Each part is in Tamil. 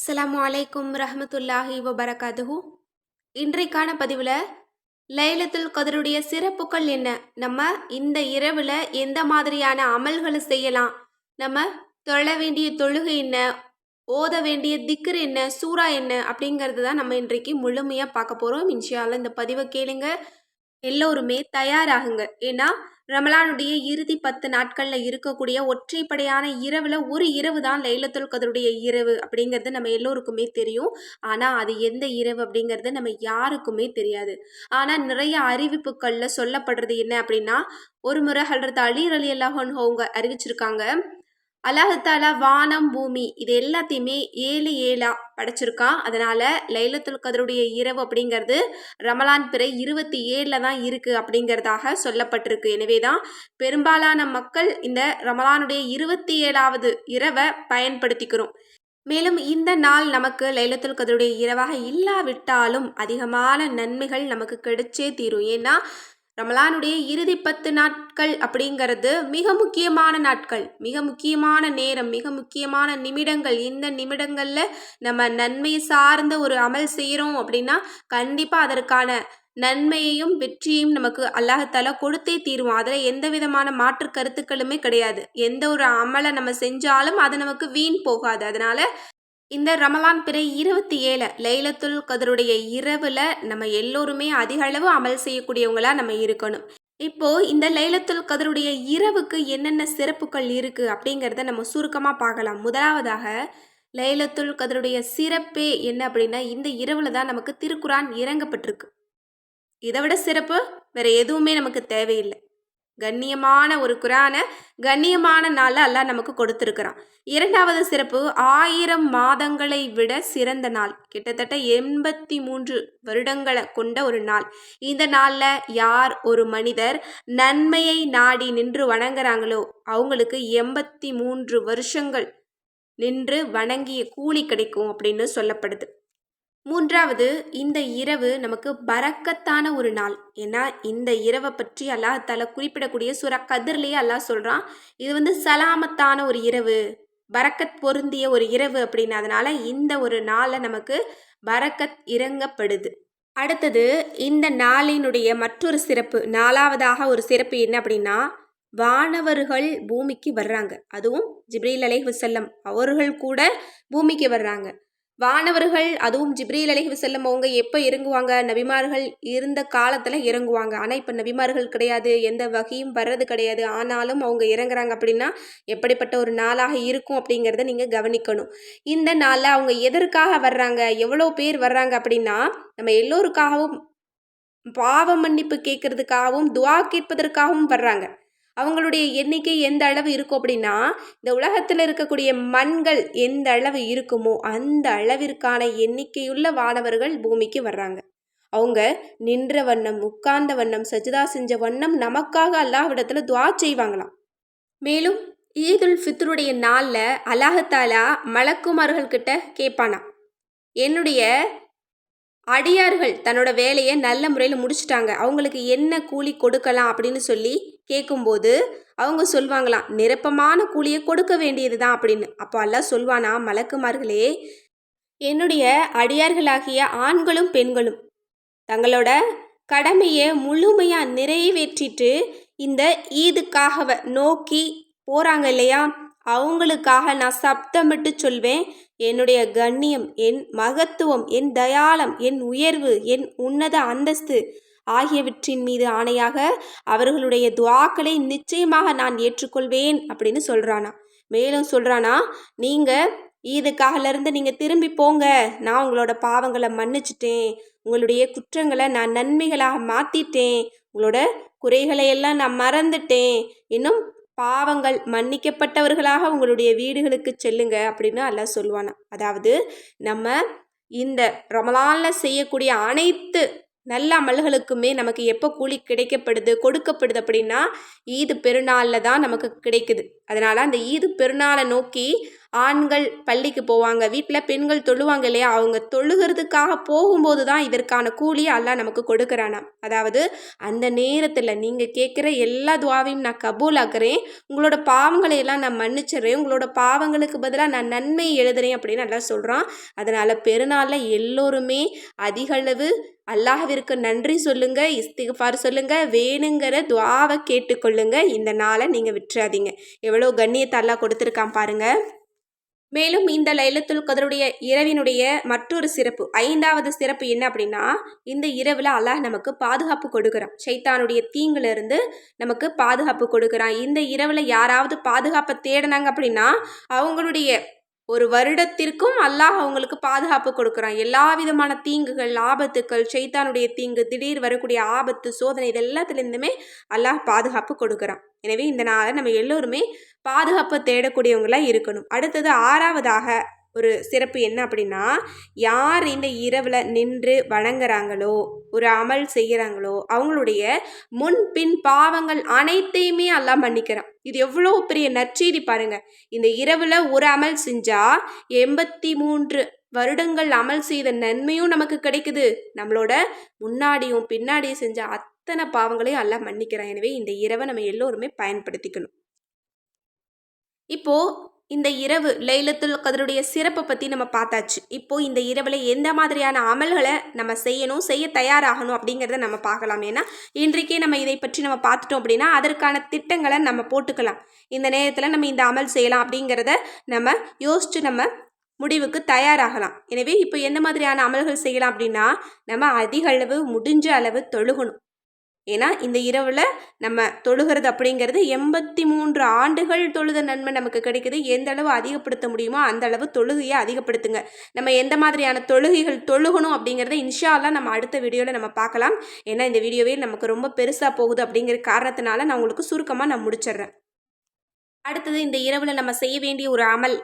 அஸ்லாம் அலைக்கும் ரஹமத்துல்லாஹி வபரகாதுஹு இன்றைக்கான பதிவில் லைலத்துல் கதருடைய சிறப்புகள் என்ன? நம்ம இந்த இரவில் எந்த மாதிரியான அமல்களை செய்யலாம்? நம்ம தொழ வேண்டிய தொழுகை என்ன? ஓத வேண்டிய திக்கர் என்ன? சூறா என்ன? அப்படிங்கிறது தான் நம்ம இன்றைக்கு முழுமையாக பார்க்க போகிறோம் இன்ஷால்ல இந்த பதிவை கேளுங்க. எல்லோருமே தயாராகுங்க. ஏன்னா ரமலானுடைய இறுதி பத்து நாட்களில் இருக்கக்கூடிய ஒற்றைப்படையான இரவில் ஒரு இரவு தான் லைலத்துல் கதருடைய இரவு அப்படிங்கிறது நம்ம எல்லோருக்குமே தெரியும். ஆனால் அது எந்த இரவு அப்படிங்கிறது நம்ம யாருக்குமே தெரியாது. ஆனால் நிறைய அறிவிப்புகளில் சொல்லப்படுறது என்ன அப்படின்னா ஒரு முறை ஹல்ரத் அலி அலி அல்லாஹன் அவங்க அறிவிச்சிருக்காங்க. அல்லாஹாலா வானம் பூமி இது எல்லாத்தையுமே ஏழு ஏழா படைச்சிருக்கான் அதனால லைலத்துல் கதருடைய இரவு அப்படிங்கிறது ரமலான் பிறை இருபத்தி ஏழில் தான் இருக்குது அப்படிங்கிறதாக சொல்லப்பட்டிருக்கு. எனவே தான் பெரும்பாலான மக்கள் இந்த ரமலானுடைய இருபத்தி ஏழாவது இரவை பயன்படுத்திக்கிறோம். மேலும் இந்த நாள் நமக்கு லைலத்துல் கதருடைய இரவாக இல்லாவிட்டாலும் அதிகமான நன்மைகள் நமக்கு கிடைச்சே தீரும். ஏன்னா ரமலானுடைய இறுதி பத்து நாட்கள் அப்படிங்கிறது மிக முக்கியமான நாட்கள். மிக முக்கியமான நேரம் மிக முக்கியமான நிமிடங்கள். இந்த நிமிடங்களில் நம்ம நன்மை சார்ந்த ஒரு அமல் செய்கிறோம் அப்படின்னா கண்டிப்பாக அதற்கான நன்மையையும் வெற்றியையும் நமக்கு அல்லாஹால கொடுத்தே தீருவோம் அதில் எந்த விதமான மாற்று கருத்துக்களுமே கிடையாது. எந்த ஒரு அமலை நம்ம செஞ்சாலும் அது நமக்கு வீண் போகாது. அதனால இந்த ரமலான் பிறை இருபத்தி ஏழு லைலத்துல் கதருடைய இரவில் நம்ம எல்லோருமே அதிக அளவு அமல் செய்யக்கூடியவங்களா நம்ம இருக்கணும். இப்போ இந்த லைலத்துல் கதருடைய இரவுக்கு என்னென்ன சிறப்புகள் இருக்கு அப்படிங்கிறத நம்ம சுருக்கமாக பார்க்கலாம். முதலாவதாக லைலத்துல் கதருடைய சிறப்பே என்ன அப்படின்னா இந்த இரவில் தான் நமக்கு திருக்குரான் இறங்கப்பட்டிருக்கு. இதை விட சிறப்பு வேற எதுவுமே நமக்கு தேவையில்லை. கண்ணியமான ஒரு குரானை கண்ணியமான நாளில் அல்லாஹ் நமக்கு கொடுத்துருக்குறான். இரண்டாவது சிறப்பு ஆயிரம் மாதங்களை விட சிறந்த நாள். கிட்டத்தட்ட எண்பத்தி மூன்று வருடங்களை கொண்ட ஒரு நாள். இந்த நாளில் யார் ஒரு மனிதர் நன்மையை நாடி நின்று வணங்குறாங்களோ அவங்களுக்கு எண்பத்தி மூன்று வருஷங்கள் நின்று வணங்கிய கூலி கிடைக்கும் அப்படின்னு சொல்லப்படுது. மூன்றாவது இந்த இரவு நமக்கு பறக்கத்தான ஒரு நாள். ஏன்னா இந்த இரவை பற்றி அல்லாஹால குறிப்பிடக்கூடிய சுர கதிர்லேயே அல்லாஹ் சொல்கிறான் இது வந்து சலாமத்தான ஒரு இரவு பறக்கத் பொருந்திய ஒரு இரவு அப்படின்னு. அதனால இந்த ஒரு நாளை நமக்கு பறக்கத் இறங்கப்படுது. அடுத்தது இந்த நாளினுடைய மற்றொரு சிறப்பு நாலாவதாக ஒரு சிறப்பு என்ன அப்படின்னா வானவர்கள் பூமிக்கு வர்றாங்க. அதுவும் ஜிப்ரீல் அலை வசல்லம் அவர்கள் கூட பூமிக்கு வர்றாங்க. வானவர்கள் அதுவும் ஜிப்ரீல் அலஹி வசல்லம் அவங்க எப்போ இறங்குவாங்க? நபிமார்கள் இருந்த காலத்தில் இறங்குவாங்க. ஆனால் இப்போ நபிமார்கள் கிடையாது எந்த வகையும் வர்றது கிடையாது. ஆனாலும் அவங்க இறங்குறாங்க அப்படின்னா எப்படிப்பட்ட ஒரு நாளாக இருக்கும் அப்படிங்கிறத நீங்கள் கவனிக்கணும். இந்த நாளில் அவங்க எதற்காக வர்றாங்க? எவ்வளோ பேர் வர்றாங்க அப்படின்னா நம்ம எல்லோருக்காகவும் பாவ மன்னிப்பு கேட்கறதுக்காகவும் துவா கேட்பதற்காகவும் வர்றாங்க. அவங்களுடைய எண்ணிக்கை எந்த அளவு இருக்கும் அப்படின்னா இந்த உலகத்தில் இருக்கக்கூடிய மண்கள் எந்த அளவு இருக்குமோ அந்த அளவிற்கான எண்ணிக்கையுள்ள வானவர்கள் பூமிக்கு வர்றாங்க. அவங்க நின்ற வண்ணம் உட்கார்ந்த வண்ணம் சஜிதா செஞ்ச வண்ணம் நமக்காக அல்லாஹ்விடத்தில் துவா செய்வாங்களாம். மேலும் ஈதுல் ஃபித்ருடைய நாளில் அல்லாஹத்தாலா மலக்குமார்கள்கிட்ட கேட்பானா என்னுடைய அடியார்கள் தன்னோட வேலையை நல்ல முறையில் முடிச்சிட்டாங்க. அவங்களுக்கு என்ன கூலி கொடுக்கலாம் அப்படின்னு சொல்லி கேட்கும்போது அவங்க சொல்லுவாங்களாம் நிரப்பமான கூலியை கொடுக்க வேண்டியது தான் அப்படின்னு. அப்போ எல்லாம் சொல்வானா மலக்குமார்களே என்னுடைய அடியார்களாகிய ஆண்களும் பெண்களும் தங்களோட கடமையை முழுமையாக நிறைவேற்றிட்டு இந்த ஈதுக்காக நோக்கி போகிறாங்க இல்லையா? அவங்களுக்காக நான் சப்தமிட்டு சொல்வேன். என்னுடைய கண்ணியம் என் மகத்துவம் என் தயாளம் என் உயர்வு என் உன்னத அந்தஸ்து ஆகியவற்றின் மீது ஆணையாக அவர்களுடைய துவாக்களை நிச்சயமாக நான் ஏற்றுக்கொள்வேன் அப்படின்னு சொல்கிறானா மேலும் சொல்கிறானா நீங்கள் ஈதுக்காகலேருந்து நீங்கள் திரும்பி போங்க. நான் உங்களோட பாவங்களை மன்னிச்சிட்டேன். உங்களுடைய குற்றங்களை நான் நன்மைகளாக மாற்றிட்டேன் உங்களோட குறைகளை எல்லாம் நான் மறந்துட்டேன். இன்னும் பாவங்கள் மன்னிக்கப்பட்டவர்களாக உங்களுடைய வீடுகளுக்கு செல்லுங்க அப்படின்னு எல்லாம் சொல்லுவானா அதாவது நம்ம இந்த ரமலானில் செய்யக்கூடிய அனைத்து நல்ல அமல்களுக்குமே நமக்கு எப்போ கூலி கிடைக்கப்படுது கொடுக்கப்படுது அப்படின்னா ஈது பெருநாளில் தான் நமக்கு கிடைக்குது. அதனால் அந்த ஈது பெருநாளை நோக்கி ஆண்கள் பள்ளிக்கு போவாங்க வீட்டில் பெண்கள் தொழுவாங்க இல்லையா? அவங்க தொழுகிறதுக்காக போகும்போது தான் இதற்கான கூலியை அல்லாஹ் நமக்கு கொடுக்குறானா அதாவது அந்த நேரத்தில் நீங்கள் கேட்குற எல்லா துவாவையும் நான் கபூலாக்குறேன். உங்களோட பாவங்களை எல்லாம் நான் மன்னிச்சிடுறேன். உங்களோட பாவங்களுக்கு பதிலாக நான் நன்மை எழுதுறேன் அப்படின்னு நல்லா சொல்கிறான் அதனால் பெருநாளில் எல்லோருமே அதிகளவு அல்லாஹ்விற்கு நன்றி சொல்லுங்க இஸ்திஃபார் சொல்லுங்க வேணுங்கிற துவாவை கேட்டுக்கொள்ளுங்க. இந்த நாளை நீங்கள் விட்டுறாதீங்க. எவ்வளோ கண்ணியத்தை அல்லாஹ் கொடுத்துருக்கான் பாருங்கள் மேலும் இந்த லைலத்துல் கதருடைய இரவினுடைய மற்றொரு சிறப்பு ஐந்தாவது சிறப்பு என்ன அப்படின்னா இந்த இரவில் அல்லாஹ் நமக்கு பாதுகாப்பு கொடுக்குறான். சைத்தானுடைய தீங்கிலிருந்து நமக்கு பாதுகாப்பு கொடுக்குறான். இந்த இரவில் யாராவது பாதுகாப்பை தேடினாங்க அப்படின்னா அவங்களுடைய ஒரு வருடத்திற்கும் அல்லாஹ் அவங்களுக்கு பாதுகாப்பு கொடுக்குறான். எல்லா விதமான தீங்குகள் ஆபத்துக்கள் சைத்தானுடைய தீங்கு திடீர் வரக்கூடிய ஆபத்து சோதனை இது எல்லாத்துலேருந்துமே அல்லாஹ் பாதுகாப்பு கொடுக்குறான். எனவே இந்த நாளை நம்ம எல்லோருமே பாதுகாப்பு தேடக்கூடியவங்களாக இருக்கணும். அடுத்தது ஆறாவதாக ஒரு சிறப்பு என்ன அப்படின்னா யார் இந்த இரவில் நின்று வணங்குறாங்களோ ஒரு அமல் செய்கிறாங்களோ அவங்களுடைய முன்பின் பாவங்கள் அனைத்தையுமே எல்லாம் மன்னிக்கிறான். இது எவ்வளோ பெரிய நற்செய்தி பாருங்க. இந்த இரவில் ஒரு அமல் செஞ்சா எண்பத்தி மூன்று வருடங்கள் அமல் செய்த நன்மையும் நமக்கு கிடைக்குது. நம்மளோட முன்னாடியும் பின்னாடியும் செஞ்ச அத்தனை பாவங்களையும் எல்லாம் மன்னிக்கிறான். எனவே இந்த இரவை நம்ம எல்லோருமே பயன்படுத்திக்கணும். இப்போது இந்த இரவு லைலத்துல் கதருடைய சிறப்பை பற்றி நம்ம பார்த்தாச்சு. இப்போ இந்த இரவில் எந்த மாதிரியான அமல்களை நம்ம செய்யணும் செய்ய தயாராகணும் அப்படிங்கிறத நம்ம பார்க்கலாம். ஏன்னா இன்றைக்கே நம்ம இதை பற்றி நம்ம பார்த்துட்டோம் அப்படின்னா அதற்கான திட்டங்களை நம்ம போட்டுக்கலாம். இந்த நேரத்தில் நம்ம இந்த அமல் செய்யலாம் அப்படிங்கிறத நம்ம யோசித்து நம்ம முடிவுக்கு தயாராகலாம். எனவே இப்போ எந்த மாதிரியான அமல்கள் செய்யலாம் அப்படின்னா நம்ம அதிக அளவு முடிஞ்ச அளவு தொழுகணும். ஏன்னா இந்த இரவில் நம்ம தொழுகிறது அப்படிங்கிறது எண்பத்தி மூன்று ஆண்டுகள் தொழுத நன்மை நமக்கு கிடைக்குது. எந்த அளவு அதிகப்படுத்த முடியுமோ அந்த அளவு தொழுகையை அதிகப்படுத்துங்க. நம்ம எந்த மாதிரியான தொழுகைகள் தொழுகணும் அப்படிங்கிறத இன்ஷால்லாம் நம்ம அடுத்த வீடியோவில் நம்ம பார்க்கலாம். ஏன்னா இந்த வீடியோவே நமக்கு ரொம்ப பெருசாக போகுது அப்படிங்கிற காரணத்தினால நான் உங்களுக்கு சுருக்கமாக நான் முடிச்சிடுறேன். அடுத்தது இந்த இரவில் நம்ம செய்ய வேண்டிய ஒரு அமல்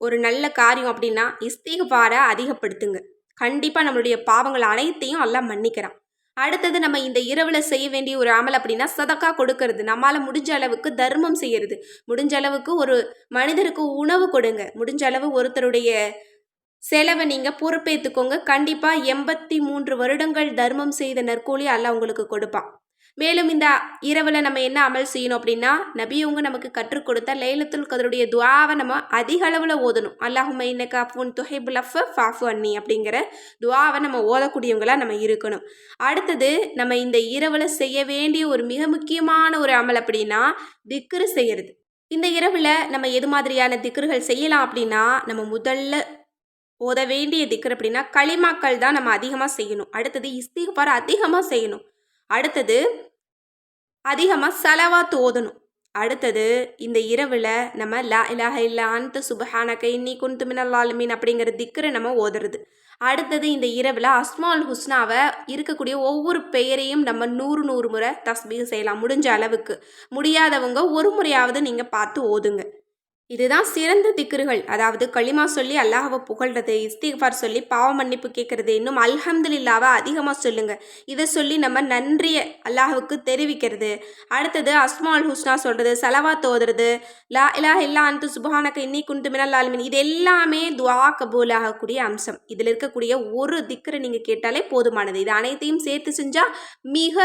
ஒரு நல்ல காரியம் அப்படின்னா இஸ்திகுபாரை அதிகப்படுத்துங்க. கண்டிப்பாக நம்மளுடைய பாவங்கள் அனைத்தையும் எல்லாம் மன்னிக்கிறான். அடுத்தது நம்ம இந்த இரவில் செய்ய வேண்டிய ஒரு அமல் அப்படின்னா சதக்கா கொடுக்கறது. நம்மளால் முடிஞ்ச அளவுக்கு தர்மம் செய்யறது. முடிஞ்ச அளவுக்கு ஒரு மனிதருக்கு உணவு கொடுங்க. முடிஞ்ச அளவு ஒருத்தருடைய செலவை நீங்கள் பொறுப்பேற்றுக்கோங்க கண்டிப்பாக எண்பத்தி மூன்று வருடங்கள் தர்மம் செய்த நற்கூலி அல்ல உங்களுக்கு கொடுப்பான். மேலும் இந்த இரவில் நம்ம என்ன அமல் செய்யணும் அப்படின்னா நபியவங்க நமக்கு கற்றுக் கொடுத்த லைலத்துல் கதருடைய துவாவை நம்ம அதிக அளவில் ஓதணும். அல்லாஹும் இன்னக்கு அஃபுன் துஹைபுல் அஃப் ஃபாஃபு அன்னி அப்படிங்கிற துவாவை நம்ம ஓதக்கூடியவங்களாக நம்ம இருக்கணும். அடுத்தது நம்ம இந்த இரவில் செய்ய வேண்டிய ஒரு மிக முக்கியமான ஒரு அமல் அப்படின்னா திக்ரு செய்யறது. இந்த இரவில் நம்ம எது மாதிரியான திக்ருகள் செய்யலாம் அப்படின்னா நம்ம முதல்ல ஓத வேண்டிய திக்ரு அப்படின்னா களிமாக்கள் தான் நம்ம அதிகமாக செய்யணும். அடுத்தது இஸ்திகபார் அதிகமாக செய்யணும். அடுத்தது அதிகமாக செலவாத்து ஓதணும். அடுத்தது இந்த இரவில் நம்ம லா இலாஹ இல்லா அந்த சுபஹானக இன்னி நீ குந்து மினல்லாலுமீன் அப்படிங்கிற திக்கரை நம்ம ஓதுறது. அடுத்தது இந்த இரவில் அஸ்மால் ஹுஸ்னாவை இருக்கக்கூடிய ஒவ்வொரு பெயரையும் நம்ம நூறு நூறு முறை தஸ்பீக செய்யலாம் முடிஞ்ச அளவுக்கு. முடியாதவங்க ஒரு முறையாவது நீங்கள் பார்த்து ஓதுங்க. இதுதான் சிறந்த திக்ருகள் அதாவது களிமா சொல்லி அல்லாஹாவை புகழ்றது இஸ்திஃபார் சொல்லி பாவ மன்னிப்பு கேட்கறது இன்னும் அல்ஹம்துலில்லாவை அதிகமாக சொல்லுங்க. இதை சொல்லி நம்ம நன்றியை அல்லாஹுக்கு தெரிவிக்கிறது. அடுத்தது அஸ்மால் ஹுஸ்னா சொல்கிறது செலவா தோதுறது லா இலா இல்லா அந்து சுபஹானக்க இன்னி குண்டு மினல் ஆலமின் இது எல்லாமே துவா கபூல் ஆகக்கூடிய அம்சம். இதில் இருக்கக்கூடிய ஒரு திக்கரை நீங்கள் கேட்டாலே போதுமானது. இது அனைத்தையும் சேர்த்து செஞ்சால் மிக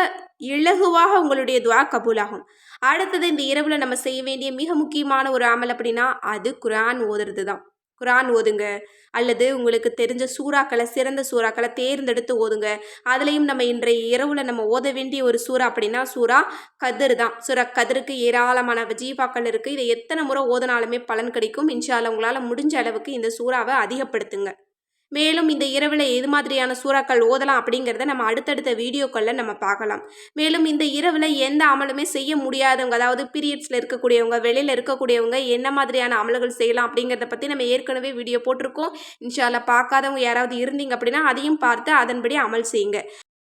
இலகுவாக உங்களுடைய துவா கபூலாகும். அடுத்தது இந்த இரவில் நம்ம செய்ய வேண்டிய மிக முக்கியமான ஒரு அமல் அப்படின்னா அது குரான் ஓதுறது தான் குரான் ஓதுங்க. அல்லது உங்களுக்கு தெரிஞ்ச சூறாக்களை சிறந்த சூறாக்களை தேர்ந்தெடுத்து ஓதுங்க. அதுலேயும் நம்ம இன்றைய இரவில் நம்ம ஓத வேண்டிய ஒரு சூறா அப்படின்னா சூறா கதிர் தான் சூறா கதிருக்கு ஏராளமான ஜீவாக்கள் இருக்குது இதை எத்தனை முறை ஓதினாலுமே பலன் கிடைக்கும். இன்ஷால்ல உங்களால் முடிஞ்ச அளவுக்கு இந்த சூறாவை அதிகப்படுத்துங்க. மேலும் இந்த இரவில் எது மாதிரியான சூறாக்கள் ஓதலாம் அப்படிங்கிறத நம்ம அடுத்தடுத்த வீடியோக்களில் நம்ம பார்க்கலாம். மேலும் இந்த இரவில் எந்த அமலுமே செய்ய முடியாதவங்க அதாவது பீரியட்ஸில் இருக்கக்கூடியவங்க வெளியில் இருக்கக்கூடியவங்க என்ன மாதிரியான அமல்கள் செய்யலாம் அப்படிங்கிறத பற்றி நம்ம ஏற்கனவே வீடியோ போட்டிருக்கோம். இன்ஷால்ல பார்க்காதவங்க யாராவது இருந்தீங்க அப்படின்னா அதையும் பார்த்து அதன்படி அமல் செய்யுங்க.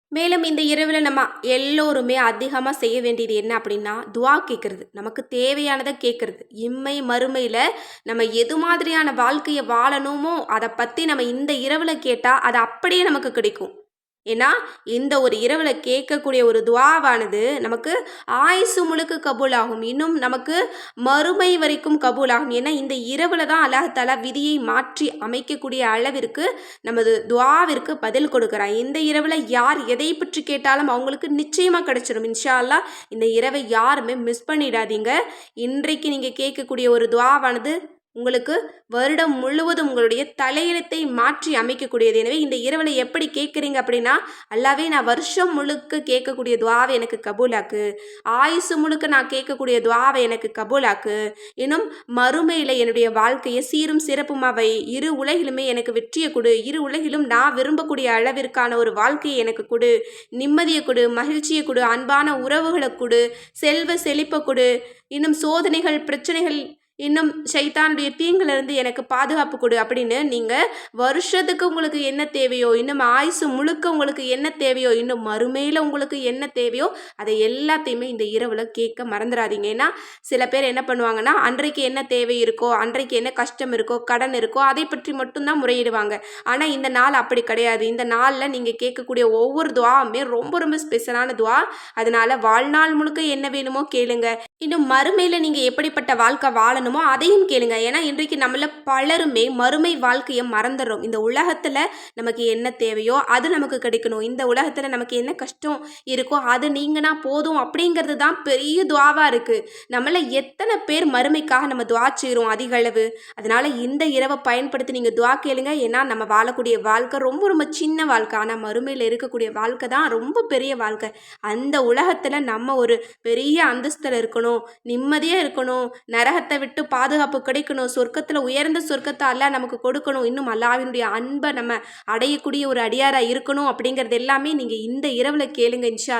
மேலும் இந்த இரவில் நம்ம எல்லோருமே அதிகமாக செய்ய வேண்டியது என்ன அப்படின்னா துவா கேட்குறது நமக்கு தேவையானதை கேட்குறது இம்மை மறுமையில் நம்ம எது மாதிரியான வாழ்க்கையை வாழணுமோ அதை பற்றி நம்ம இந்த இரவில் கேட்டால் அது அப்படியே நமக்கு கிடைக்கும். ஏன்னா இந்த ஒரு இரவில் கேட்கக்கூடிய ஒரு துவாவானது நமக்கு ஆயுசு முழுக்க கபூலாகும். இன்னும் நமக்கு மறுமை வரைக்கும் கபூலாகும். ஏன்னா இந்த இரவில் தான் அல்லாஹாலா விதியை மாற்றி அமைக்கக்கூடிய அளவிற்கு நமது துவாவிற்கு பதில் கொடுக்குறான். இந்த இரவில் யார் எதை பற்றி கேட்டாலும் அவங்களுக்கு நிச்சயமாக கிடைச்சிடும் இன்ஷா அல்லாஹ் இந்த இரவை யாருமே மிஸ் பண்ணிடாதீங்க. இன்றைக்கு நீங்கள் கேட்கக்கூடிய ஒரு துவாவானது உங்களுக்கு வருடம் முழுவதும் உங்களுடைய தலையெழுத்தை மாற்றி அமைக்கக்கூடியது. எனவே இந்த இரவில் எப்படி கேட்குறீங்க அப்படின்னா அல்லாவே நான் வருஷம் முழுக்க கேட்கக்கூடிய துவாவை எனக்கு கபூலாக்கு. ஆயுசு முழுக்க நான் கேட்கக்கூடிய துவாவை எனக்கு கபூலாக்கு. இன்னும் மறுமையில் என்னுடைய வாழ்க்கையை. சீரும் சிறப்புமாவை இரு உலகிலுமே எனக்கு வெற்றியை கொடு. இரு உலகிலும் நான் விரும்பக்கூடிய அளவிற்கான ஒரு வாழ்க்கையை எனக்கு கொடு. நிம்மதியை கொடு. மகிழ்ச்சியை கொடு. அன்பான உறவுகளை கொடு. செல்வ செழிப்பை கொடு. இன்னும் சோதனைகள் பிரச்சனைகள் இன்னும் சைத்தானுடைய தீங்கிலிருந்து எனக்கு பாதுகாப்பு கொடு அப்படின்னு நீங்கள் வருஷத்துக்கு உங்களுக்கு என்ன தேவையோ இன்னும் ஆயுசு முழுக்க உங்களுக்கு என்ன தேவையோ இன்னும் மறுமையில் உங்களுக்கு என்ன தேவையோ அதை எல்லாத்தையுமே இந்த இரவில் கேட்க மறந்துடாதீங்க ஏன்னா சில பேர் என்ன பண்ணுவாங்கன்னா அன்றைக்கு என்ன தேவை இருக்கோ அன்றைக்கு என்ன கஷ்டம் இருக்கோ கடன் இருக்கோ அதை பற்றி மட்டும்தான் முறையிடுவாங்க. ஆனால் இந்த நாள் அப்படி கிடையாது. இந்த நாளில் நீங்கள் கேட்கக்கூடிய ஒவ்வொரு துவாவுமே ரொம்ப ரொம்ப ஸ்பெஷலான துவா. அதனால் வாழ்நாள் முழுக்க என்ன வேணுமோ கேளுங்க. இன்னும் மறுமையில் நீங்கள் எப்படிப்பட்ட வாழ்க்கை வாழணும் அதையும் கேளுங்க. ஏன்னா இன்றைக்கு நம்மள பலருமே மறுமை வாழ்க்கையை மறந்துடுறோம். இந்த உலகத்தில் நமக்கு என்ன தேவையோ அது நமக்கு கிடைக்கணும். இந்த உலகத்தில் நமக்கு என்ன கஷ்டம் இருக்கோ அது நீங்கன்னா போதும் அப்படிங்கிறது தான் பெரிய துவாவாக இருக்குது நம்மள எத்தனை பேர் மறுமைக்காக நம்ம துவா செய்கிறோம் அதிக அளவு? அதனால் இந்த இரவை பயன்படுத்தி நீங்கள் துவா கேளுங்க. ஏன்னா நம்ம வாழக்கூடிய வாழ்க்கை ரொம்ப ரொம்ப சின்ன வாழ்க்கை. ஆனால் மறுமையில் இருக்கக்கூடிய வாழ்க்கை தான் ரொம்ப பெரிய வாழ்க்கை. அந்த உலகத்தில் நம்ம ஒரு பெரிய அந்தஸ்தில் இருக்கணும். நிம்மதியாக இருக்கணும். நரகத்தை விட்டு பாதுகாப்பு கிடைக்கணும். சொர்க்கத்தில் உயர்ந்த சொர்க்கத்தை அல்லாஹ் நமக்கு கொடுக்கணும். இன்னும் அல்லாவினுடைய அன்பை நம்ம அடையக்கூடிய ஒரு அடியாராக இருக்கணும் அப்படிங்கிறது எல்லாமே நீங்கள் இந்த இரவில் கேளுங்க இன்ஷா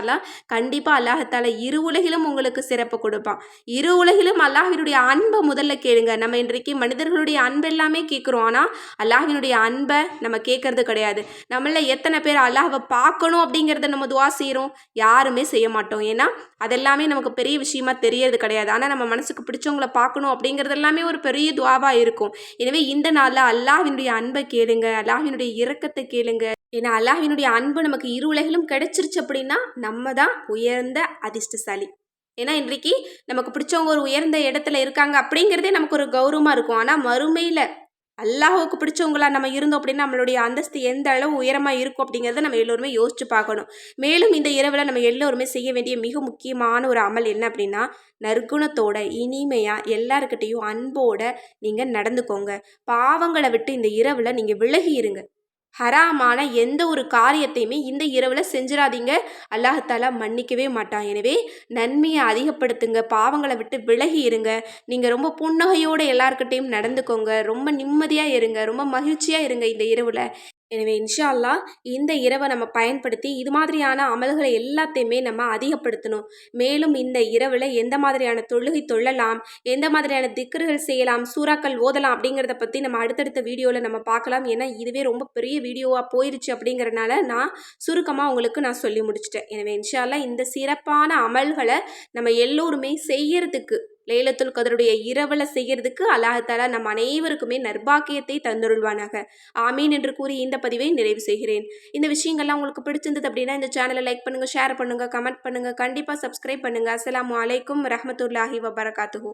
கண்டிப்பாக அல்லாஹத்தால இரு உலகிலும் உங்களுக்கு சிறப்பு கொடுப்பான். இரு உலகிலும் அல்லாஹினுடைய அன்பை முதல்ல கேளுங்க. நம்ம இன்றைக்கு மனிதர்களுடைய அன்பு எல்லாமே கேட்குறோம். ஆனால் அல்லாஹினுடைய அன்பை நம்ம கேட்கறது கிடையாது. நம்மள எத்தனை பேர் அல்லாஹவை பார்க்கணும் அப்படிங்கிறத நம்ம துவா செய்கிறோம் யாருமே செய்ய மாட்டோம். ஏன்னா அதெல்லாமே நமக்கு பெரிய விஷயமா தெரியறது கிடையாது. ஆனால் நம்ம மனசுக்கு பிடிச்சவங்கள பார்க்கணும் அப்படிங்கிறது எல்லாமே ஒரு பெரிய துவாவாக இருக்கும். எனவே இந்த நாளில் அல்லாஹினுடைய அன்பை கேளுங்க அல்லாஹினுடைய இரக்கத்தை கேளுங்க. ஏன்னா அல்லாஹினுடைய அன்பு நமக்கு இரு உலகிலும் கிடைச்சிருச்சு அப்படின்னா நம்ம தான் உயர்ந்த அதிர்ஷ்டசாலி. ஏன்னா இன்றைக்கு நமக்கு பிடிச்சவங்க ஒரு உயர்ந்த இடத்துல இருக்காங்க அப்படிங்கிறதே நமக்கு ஒரு கௌரவமாக இருக்கும். ஆனால் மறுமையில் அல்லாஹுக்கு பிடிச்சவங்களா நம்ம இருந்தோம் அப்படின்னா நம்மளுடைய அந்தஸ்து எந்த அளவு உயரமாக இருக்கும் அப்படிங்கிறத நம்ம எல்லோருமே யோசிச்சு பார்க்கணும். மேலும் இந்த இரவில் நம்ம எல்லோருமே செய்ய வேண்டிய மிக முக்கியமான ஒரு அமல் என்ன அப்படின்னா நற்குணத்தோட இனிமையாக எல்லாருக்கிட்டேயும் அன்போட நீங்கள் நடந்துக்கோங்க. பாவங்களை விட்டு இந்த இரவில் நீங்கள் விலகி இருங்க. ஹராமான எந்த ஒரு காரியத்தையுமே இந்த இரவில் செஞ்சிடாதீங்க அல்லாஹாலா மன்னிக்கவே மாட்டான் எனவே நன்மையை அதிகப்படுத்துங்க. பாவங்களை விட்டு விலகி இருங்க. நீங்கள் ரொம்ப புன்னகையோடு எல்லாருக்கிட்டையும் நடந்துக்கோங்க. ரொம்ப நிம்மதியாக இருங்க. ரொம்ப மகிழ்ச்சியாக இருங்க இந்த இரவில். எனவே இன்ஷா இந்த இரவை நம்ம பயன்படுத்தி இது மாதிரியான அமல்களை எல்லாத்தையுமே நம்ம அதிகப்படுத்தணும். மேலும் இந்த இரவில் எந்த மாதிரியான தொழுகை தொழலாம் எந்த மாதிரியான திக்கர்கள் செய்யலாம் சூறாக்கள் ஓதலாம் அப்படிங்கிறத பற்றி நம்ம அடுத்தடுத்த வீடியோவில் நம்ம பார்க்கலாம். ஏன்னா இதுவே ரொம்ப பெரிய வீடியோவாக போயிருச்சு அப்படிங்கிறனால நான் சுருக்கமாக உங்களுக்கு நான் சொல்லி முடிச்சிட்டேன். எனவே இன்ஷா இந்த சிறப்பான அமல்களை நம்ம எல்லோருமே செய்யறதுக்கு லைலத்துல் கதருடைய இரவில் செய்யறதுக்கு அல்லாஹாலா நம் அனைவருக்குமே நர்பாக்கியத்தை தந்துருள்வானாக. ஆமீன் என்று கூறி இந்த பதிவை நிறைவு செய்கிறேன். இந்த விஷயங்கள்லாம் உங்களுக்கு பிடிச்சிருந்தது அப்படின்னா இந்த சேனலை லைக் பண்ணுங்கள் ஷேர் பண்ணுங்கள் கமெண்ட் பண்ணுங்கள் கண்டிப்பாக சப்ஸ்கிரைப் பண்ணுங்கள் அஸ்ஸலாமு அலைக்கும் ரஹமத்துல்லாஹி வபரகாத்துஹூ.